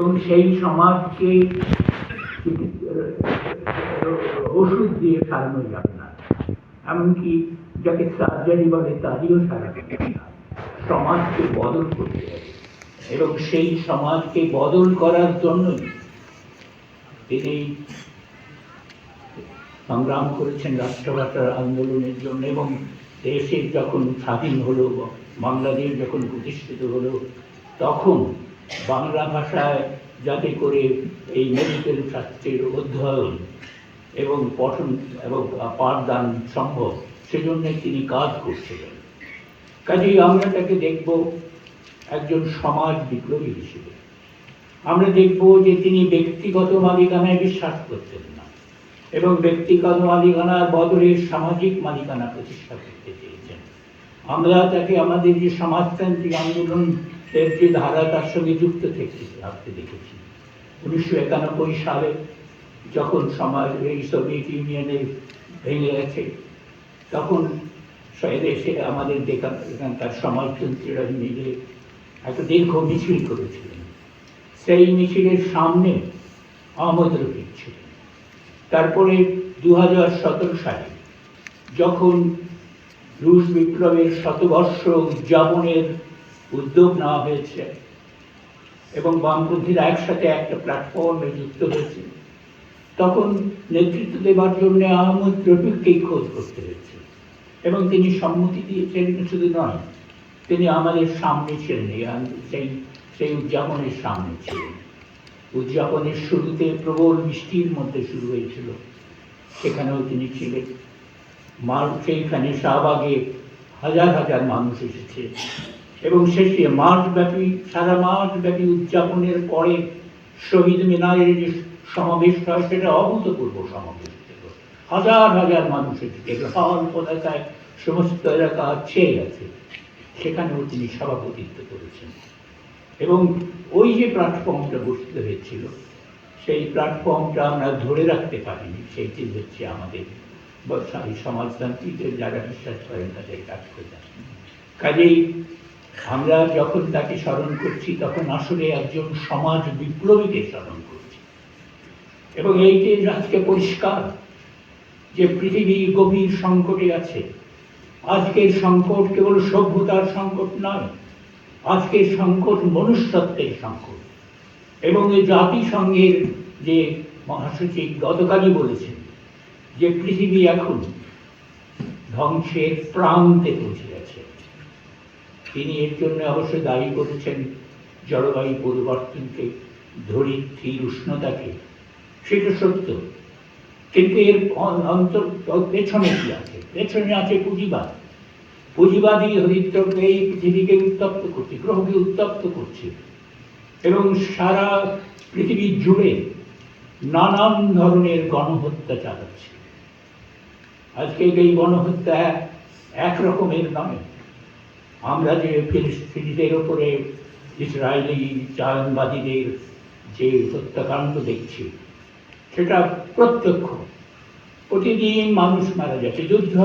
এবং সেই সমাজকে ওষুধ দিয়ে সারানো যাবে না। এমনকি যাকে সার্জারি বলে তাদেরও সারানো যাবে না। সমাজকে বদল করতে হবে। এবং সেই সমাজকে বদল করার জন্যই তিনি সংগ্রাম করেছেন রাষ্ট্রভাষার আন্দোলনের জন্য এবং দেশের যখন স্বাধীন হলো, বাংলাদেশ যখন প্রতিষ্ঠিত হলো, তখন বাংলা ভাষায় যাতে করে এই মেডিকেল শাস্ত্রের অধ্যয়ন এবং পঠন এবং পাঠদান সম্ভব, সেজন্য তিনি কাজ করছিলেন। কাজেই আমরা তাকে দেখব একজন সমাজ বিপ্লবী হিসেবে। আমরা দেখব যে তিনি ব্যক্তিগত মালিকানায় বিশ্বাস করতেন না এবং ব্যক্তিগত মালিকানার বদলে সামাজিক মালিকানা প্রতিষ্ঠা করতে চেয়েছেন। আমরা তাকে আমাদের যে সমাজতান্ত্রিক আন্দোলন এর যে ধারা তার সঙ্গে যুক্ত থেকে থাকতে দেখেছি উনিশশো একানব্বই সালে যখন সমাজ এই সোভিয়েত ইউনিয়নে ভেঙে গেছে, তখন দেশে আমাদের দেখা এখানকার সমাজতন্ত্রীরা মিলে একটা দীর্ঘ মিছিল করেছিলেন। সেই মিছিলের সামনে আহমদ রফিক ছিলেন। তারপরে দু হাজার সতেরো সালে যখন রুশ বিপ্লবের শতবর্ষ উদযাপনের উদ্যোগ নেওয়া হয়েছে। এবং বামপন্থীরা একসাথে একটা প্ল্যাটফর্মে যুক্ত হয়েছে। তখন নেতৃত্ব দেওয়ার জন্য আহমদ রফিককেই খোঁজ করতে হয়েছে। এবং তিনি সম্মতি দিয়েছেন, শুধু নয়, তিনি আমাদের সামনে ছিলেন সেই সেই উদযাপনের সামনে ছিলেন। উদযাপনের শুরুতে প্রবল বৃষ্টির মধ্যে শুরু হয়েছিল। সেখানেও তিনি ছিলেন। মার সেইখানে শাহবাগে হাজার হাজার মানুষ এসেছে। এবং শেষে মাসব্যাপী, সারা মাসব্যাপী উদযাপনের পরে শহীদ মিনারের যে সমাবেশ হয় সেটা অভূতপূর্ব সমাবেশ ছিল। হাজার হাজার মানুষ এসেছে লাল পতাকায় সমস্ত এলাকা ছেয়ে গেছে। সেখানেও তিনি সভাপতিত্ব করেছেন। এবং ওই যে প্ল্যাটফর্মটা বসতে হয়েছিল, সেই প্ল্যাটফর্মটা আমরা ধরে রাখতে পারিনি। সেইটি হচ্ছে আমাদের এই সমাজতান্ত্রিকের যারা বিশ্বাস করেন তাদের কাজ করে কাজেই আমরা যখন তাকে স্মরণ করছি, তখন আসলে একজন সমাজ বিপ্লবীকে স্মরণ করছি। এবং এইটি আজকে পরিষ্কার যে পৃথিবী গভীর সংকটে আছে। আজকের সংকট কেবল সভ্যতার সংকট নয়, আজকের সংকট মনুষ্যত্বের সংকট। এবং এই জাতিসংঘের যে মহাসচিব গতকালই বলেছেন যে পৃথিবী এখন ধ্বংসের প্রান্তে পৌঁছে তিনি এর জন্য অবশ্য দায়ী করেছেন জলবায়ু পরিবর্তনকে ধরিত্রীর উষ্ণতাকে। সেটা সত্য। কিন্তু এর অন্তর পেছনে কি আছে? পেছনে আছে পুঁজিবাদ। পুঁজিবাদী হরিদ্রকে এই পৃথিবীকে উত্তপ্ত করছে, গ্রহকে উত্তপ্ত করছে। এবং সারা পৃথিবী জুড়ে নানান ধরনের গণহত্যা চালাচ্ছে। আজকে এই গণহত্যা এক রকমের নয়। আমরা যে ফিলিস্তিনিদের ওপরে ইসরায়েলি চায়নবাদীদের যে হত্যাকাণ্ড দেখছি, সেটা প্রত্যক্ষ। প্রতিদিন মানুষ মারা যাচ্ছে। যুদ্ধ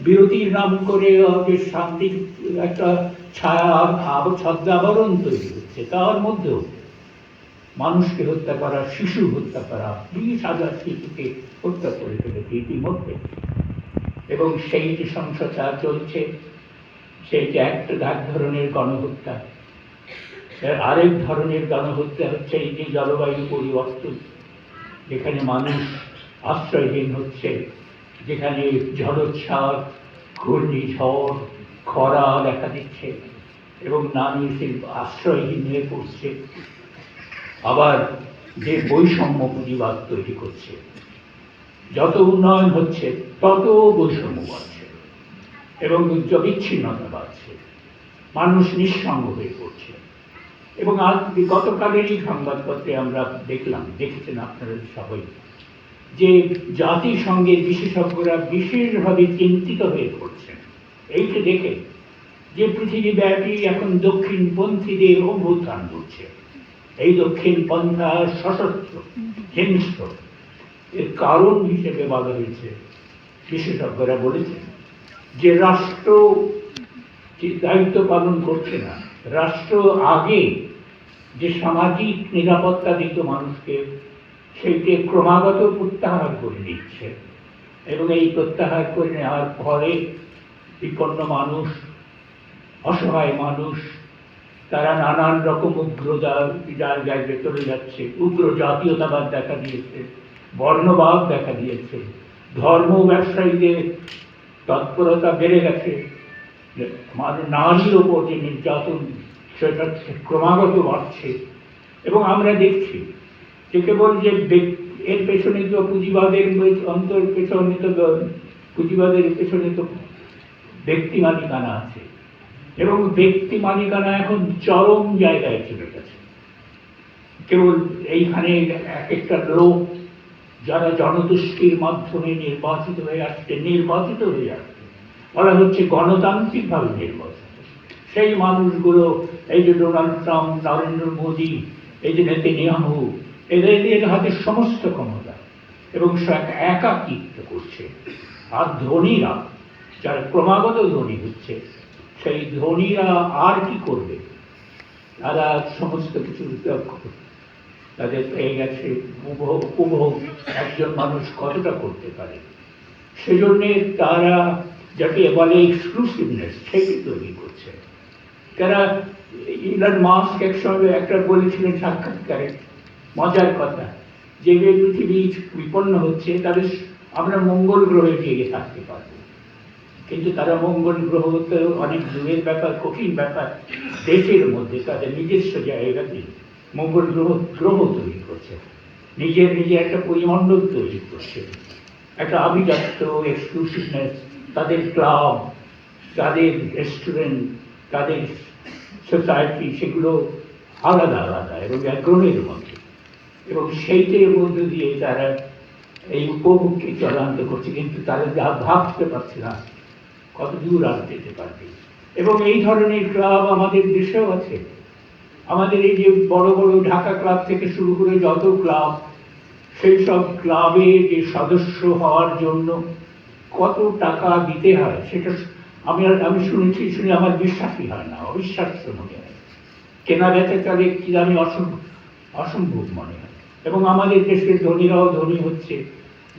বিরতির নাম করে যে শান্তির একটা ছায়া ছদ্মাবরণ তৈরি হচ্ছে। তার মধ্যেও মানুষকে হত্যা করা, শিশু হত্যা করা, বিশ হাজার শিশুকে হত্যা করে ফেলেছে ইতিমধ্যে। এবং সেই যে সংসদা চলছে। সেইটা একটা এক ধরনের গণহত্যা। আরেক ধরনের গণহত্যা হচ্ছে এই যে জলবায়ু পরিবর্তন, যেখানে মানুষ আশ্রয়হীন হচ্ছে, যেখানে ঝড়োচ্ছ্বাস ঘূর্ণিঝড়, খরা দেখা দিচ্ছে এবং নারী সে আশ্রয়হীন হয়ে পড়ছে। আবার যে বৈষম্য পুঁজিবাদ তৈরি করছে। যত উন্নয়ন হচ্ছে, তত বৈষম্য বাড়ছে এবং বিচ্ছিন্নতা বাড়ছে। মানুষ নিঃসঙ্গ হয়ে পড়ছে। এবং আজ গতকালেরই সংবাদপত্রে আমরা দেখলাম, দেখেছেন আপনারা সবাই, যে জাতিসংঘের বিশেষজ্ঞরা বিশেষভাবে চিন্তিত হয়ে পড়ছেন। এইটা দেখে যে পৃথিবীব্যাপী এখন দক্ষিণপন্থীদের অভ্যুত্থান ঘটছে। এই দক্ষিণ পন্থা সশস্ত্র, হিংস্র, এর কারণ হিসেবে বলা হয়েছে। বিশেষজ্ঞরা বলেছেন যে রাষ্ট্র দায়িত্ব পালন করছে না, রাষ্ট্র আগে যে সামাজিক নিরাপত্তা দিত মানুষকে সেইটি ক্রমাগত প্রত্যাহার করে নিচ্ছে। এবং এই প্রত্যাহার করে নেওয়ার ফলে বিপন্ন মানুষ, অসহায় মানুষ, তারা নানান রকম উগ্রতা জায়গায় চলে যাচ্ছে, উগ্র জাতীয়তাবাদ দেখা দিয়েছে, বর্ণবাদ দেখা দিয়েছে, ধর্ম ব্যবসায়ীদের তৎপরতা বেড়ে গেছে নারীর ওপর যে নির্যাতন, সেটা ক্রমাগত বাড়ছে। এবং আমরা দেখছি যে কেবল যে এর পেছনে তো পুঁজিবাদের অন্তর পেছনে তো পুঁজিবাদের পেছনে তো ব্যক্তি মালিকানা আছে। এবং ব্যক্তি মালিকানা এখন চরম জায়গায় চলে গেছে। কেবল এইখানে এক, একটা লোক যারা জনতুষ্টির মাধ্যমে নির্বাচিত হয়ে আসছে, নির্বাচিত হয়ে আসছে বলা হচ্ছে গণতান্ত্রিকভাবে নির্বাচিত। সেই মানুষগুলো, এই যে ডোনাল্ড ট্রাম্প, নরেন্দ্র মোদী, এই যে নেতানিয়াহু, এদের এদের হাতে সমস্ত ক্ষমতা এবং একাকিত্ব করছে। আর ধনীরা, যারা ক্রমাগত ধনী হচ্ছে, সেই ধনীরা আর কি করবে? তারা সমস্ত কিছু তাদের পেয়ে গেছে। উপভোগ একজন মানুষ কতটা করতে পারে? সেজন্যে তারা যাকে বলে এক্সক্লুসিভনেস সেটি তৈরি করছে। তারা ইলান মাস্ক একসঙ্গে একটা বলেছিলেন সাক্ষাৎকারে, মজার কথা, যে পৃথিবী বিপন্ন হচ্ছে, তাদের আমরা মঙ্গল গ্রহে গিয়ে থাকতে পারব। কিন্তু তারা মঙ্গল গ্রহ অনেক দূরের ব্যাপার, কঠিন ব্যাপার, দেশের মধ্যে, তাদের নিজস্ব জায়গাতে মঙ্গল গ্রহ গ্রহ তৈরি করছে। নিজের নিজে একটা পরিমণ্ডল তৈরি করছে। একটা আভিজাত্য এক্সক্লুসিভনেস তাদের ক্লাব, তাদের রেস্টুরেন্ট তাদের সোসাইটি সেগুলো আলাদা আলাদা এবং গ্রহের মধ্যে। এবং সেইটের মধ্য দিয়ে তারা এই উপভোগকে চূড়ান্ত করছে, কিন্তু তারা যা ভাবতে পারছে না কত দূর আর যেতে পারবে। এবং এই ধরনের ক্লাব আমাদের দেশেও আছে। আমাদের এই যে বড় বড় ঢাকা ক্লাব থেকে শুরু করে যত ক্লাব, সেই সব ক্লাবে যে সদস্য হওয়ার জন্য কত টাকা দিতে হয়, সেটা আমি আমি শুনেছি, শুনে আমার বিশ্বাসই হয় না, অবিশ্বাস্য মনে হয়। কেনা বেচা চলে কি আমি অসম্ভব অসম্ভব মনে হয়। এবং আমাদের দেশের ধনীরাও ধনী হচ্ছে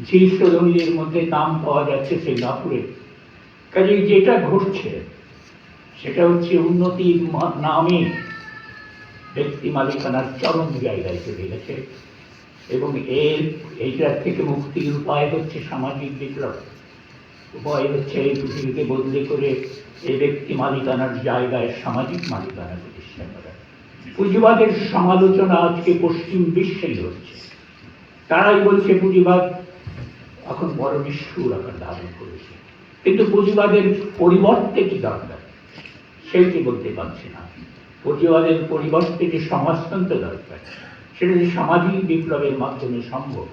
শীর্ষ ধনীদের মধ্যে নাম পাওয়া যাচ্ছে সিঙ্গাপুরে কাজে যেটা ঘটছে, সেটা হচ্ছে উন্নতির নামে ব্যক্তি মালিকানার চরম জায়গায় চলে গেছে এবং এর, এইটার থেকে মুক্তির উপায় হচ্ছে সামাজিক বিপ্লব। উপায় হচ্ছে এই পৃথিবীকে বদলে করে এই ব্যক্তি মালিকানার জায়গায় সামাজিক মালিকানা প্রতিষ্ঠা করা। পুঁজিবাদের সমালোচনা আজকে পশ্চিম বিশ্বেই হচ্ছে। তারাই বলছে পুঁজিবাদ এখন বড় নিষ্ঠুর আকার ধারণ করেছে। কিন্তু পুঁজিবাদের পরিবর্তে কি দরকার? সেইটি বলতে পারছে না। পুঁজিবাদের পরিবর্তে যে সমাজতন্ত্র দরকার, সেটা যে সামাজিক বিপ্লবের মাধ্যমে সম্ভব,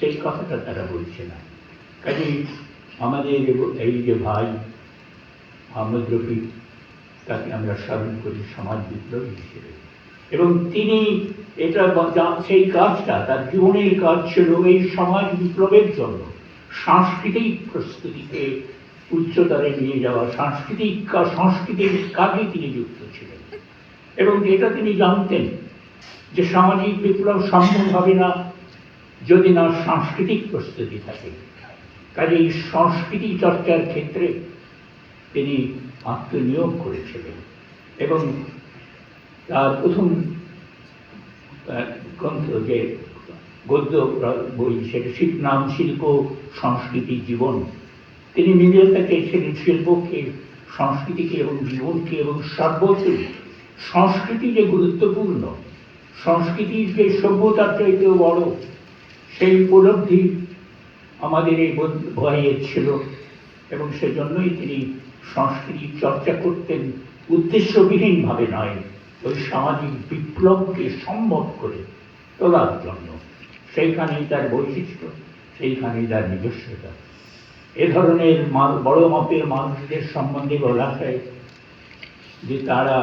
সেই কথাটা তারা বলছে না। কাজেই আমাদের এই যে ভাই আহমদ রফি তাকে আমরা স্মরণ করি সমাজ বিপ্লবী হিসেবে। এবং তিনি এটা সেই কাজটা, তার জীবনের কাজ ছিল এই সমাজ বিপ্লবের জন্য সাংস্কৃতিক প্রস্তুতিকে উচ্চতরে নিয়ে যাওয়া, সাংস্কৃতিক সাংস্কৃতিক কাজে তিনি যুক্ত ছিলেন। এবং এটা তিনি জানতেন যে সামাজিক বিপ্লব সম্ভব হবে না যদি না সাংস্কৃতিক প্রস্তুতি থাকে। কাজে এই সংস্কৃতি চর্চার ক্ষেত্রে তিনি আত্মনিয়োগ করেছিলেন এবং তার প্রথম গ্রন্থ যে গদ্য বই, সেটা শিল্প, নাম শিল্প, সংস্কৃতি, জীবন, তিনি নিজের থেকে ছিলেন শিল্পকে, সংস্কৃতিকে এবং জীবনকে এবং সর্বোপরি সংস্কৃতি যে গুরুত্বপূর্ণ সংস্কৃতি যে সভ্যতার চাইতেও বড়, সেই উপলব্ধি আমাদের এই ভয়ের ছিল এবং সেজন্যই তিনি সংস্কৃতি চর্চা করতেন উদ্দেশ্যবিহীনভাবে নয়, ওই সামাজিক বিপ্লবকে সম্ভব করে তোলার জন্য। সেইখানেই তার বৈশিষ্ট্য, সেইখানেই তার নিজস্বতা। এ ধরনের বড় মাপের মানুষদের সম্বন্ধে বলা হয় যে তারা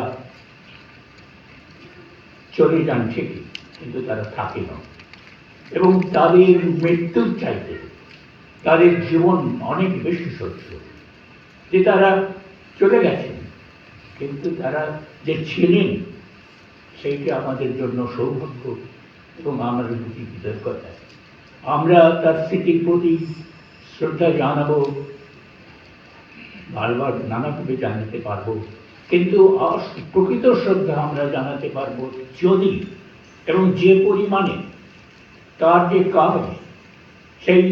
চলে যান ঠিকই কিন্তু তারা থাকে না। এবং তাদের মৃত্যুর চাইতে তাদের জীবন অনেক বেশি সত্য যে তারা চলে গেছেন কিন্তু তারা যে ছিলেন, সেইটা আমাদের জন্য সৌভাগ্য এবং আমাদের প্রতি কৃতজ্ঞতা আমরা তার স্মৃতির প্রতি শ্রদ্ধা জানাব, বারবার নানাভাবে জানাতে পারব। কিন্তু প্রকৃত শ্রদ্ধা আমরা জানাতে পারব যদি এবং যে পরিমাণে তার যে কাজ সেই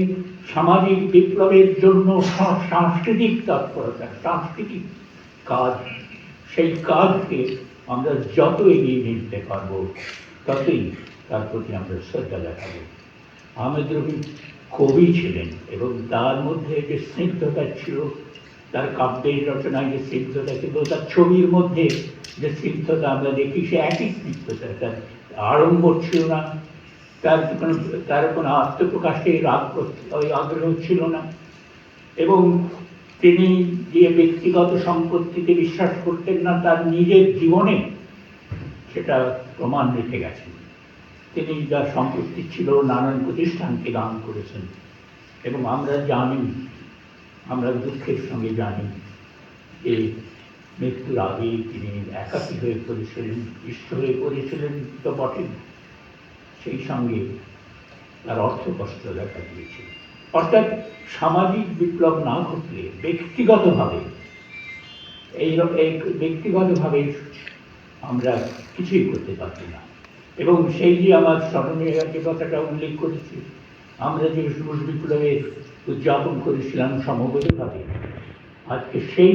সামাজিক বিপ্লবের জন্য সাংস্কৃতিক তৎপরতা, সাংস্কৃতিক কাজ, সেই কাজকে আমরা যত এগিয়ে নিয়ে যেতে পারব, ততই তার প্রতি আমরা শ্রদ্ধা দেখাবো। আহমেদ রবি কবি ছিলেন এবং তার মধ্যে যে স্নিগ্ধতা ছিল তার কাব্যের রচনায় যে স্নিগ্ধতা ছিল, তার ছবির মধ্যে যে স্নিগ্ধতা আমরা দেখি, সে একই স্নিগ্ধতা তার আড়ম্বর ছিল না। তার কোনো তার কোনো আত্মপ্রকাশে রাগ ওই আগ্রহ ছিল না। এবং তিনি যে ব্যক্তিগত সম্পত্তিতে বিশ্বাস করতেন না, তার নিজের জীবনে সেটা প্রমাণ রেখে গেছেন। তিনি যা সম্পত্তি ছিল, নানান প্রতিষ্ঠানকে দান করেছেন। এবং আমরা জানি আমরা দুঃখের সঙ্গে জানি যে মৃত্যুর আগে তিনি একাকী হয়ে পড়েছিলেন, ইষ্ট হয়ে পড়েছিলেন তো বটেন সেই সঙ্গে তার অর্থ কষ্ট দেখা দিয়েছিল অর্থাৎ সামাজিক বিপ্লব না ঘটলে ব্যক্তিগতভাবে এই ব্যক্তিগতভাবে আমরা কিছুই করতে পারছি না। এবং সেই যে আমার স্মরণে যে কথাটা উল্লেখ করেছি, আমরা যে রুশ বিপ্লবের উদযাপন করেছিলাম সমবেতভাবে আজকে সেই